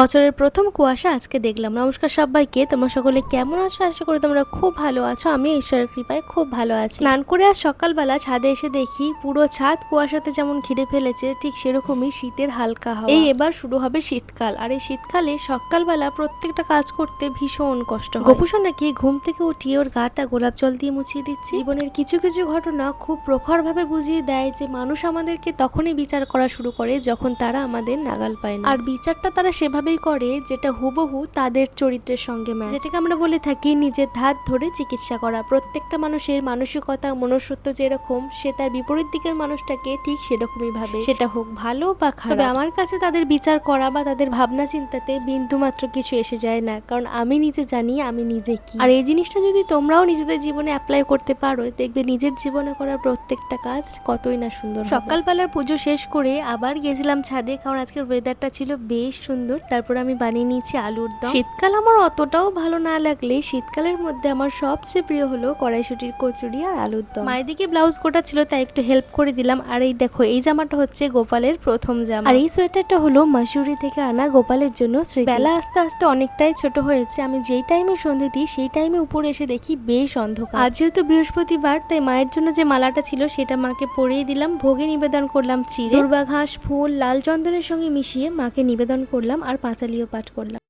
বছরের প্রথম কুয়াশা আজকে দেখলাম। নমস্কার সবাইকে, তোমরা সকলে কেমন আছো? আশা করি তোমরা খুব ভালো আছো। আমি ঈশ্বরের কৃপায় খুব ভালো আছি। স্নান করে আজ সকালবেলা ছাদে এসে দেখি পুরো ছাদ কুয়াশাতে যেমন ঘিরে ফেলেছে, ঠিক সেরকমই শীতের হালকা হাওয়া। এই এবার শুরু হবে শীতকাল। আর এই শীতকালে সকালবেলা প্রত্যেকটা কাজ করতে ভীষণ কষ্ট হয়। গোপুসন নাকি ঘুম থেকে উঠিয়ে ওর গাটা গোলাপ জল দিয়ে মুছিয়ে দিচ্ছে। জীবনের কিছু কিছু ঘটনা খুব প্রখরভাবে বুঝিয়ে দেয় যে, মানুষ আমাদেরকে তখনই বিচার করা শুরু করে যখন তারা আমাদের নাগাল পায় না। আর বিচারটা তারা সেভাবেই করে যেটা হুবহু তাদের চরিত্রের সঙ্গে ম্যাচ যেটাকে আমরা বলে থাকি নিজের ধাত ধরে চিকিৎসা করা। প্রত্যেকটা মানুষের মানসিকতা মনুষ্যত্ব যেরকম সে তার বিপরীত দিকের মানুষটাকে ঠিক সেরকমই ভাবে। সেটা হোক ভালো বা খারাপ। তবে আমার কাছে তাদের বিচার করা বা তাদের ভাবনা চিন্তাতে বিন্দু মাত্র কিছু এসে যায় না। কারণ আমি নিজে জানি আমি নিজে কি। আর এই জিনিসটা যদি তোমরাও নিজেদের জীবনে অ্যাপ্লাই করতে পারো দেখবে নিজের জীবনে করা প্রত্যেকটা কাজ কতই না সুন্দর। সকালবেলার পুজো শেষ করে আবার গেছিলাম ছাদে কারণ আজকের ওয়েদারটা ছিল বেশ সুন্দর তারপর আমি বানিয়ে নিয়েছি আলুর দম। শীতকাল আমার অতটাও ভালো না লাগলে শীতকালের মধ্যে আমার সবচেয়ে প্রিয় হলো কড়াইশুটির কচুরি আর আলুর দম। মায়ের দিকে ব্লাউজ কোটা ছিল তাই একটু হেল্প করে দিলাম। আর এই দেখো এই জামাটা হচ্ছে গোপালের প্রথম জামা। আর এই সোয়েটারটা হলো মাসুরি থেকে আনা গোপালের জন্য। বেলা আস্তে আস্তে অনেকটাই ছোট হয়েছে। আমি যেই টাইমে সন্ধে দিই সেই টাইমে উপরে এসে দেখি বেশ অন্ধকার। আজ যেহেতু বৃহস্পতিবার তাই মায়ের জন্য যে মালাটা ছিল সেটা মাকে পরিয়ে দিলাম। ভোগে নিবেদন করলাম চিড়ে। দুর্বা ঘাস ফুল লাল চন্দনের সঙ্গে মিশিয়ে মাকে নিবেদন করলাম। আর পাঁচালিও পাঠ করলাম।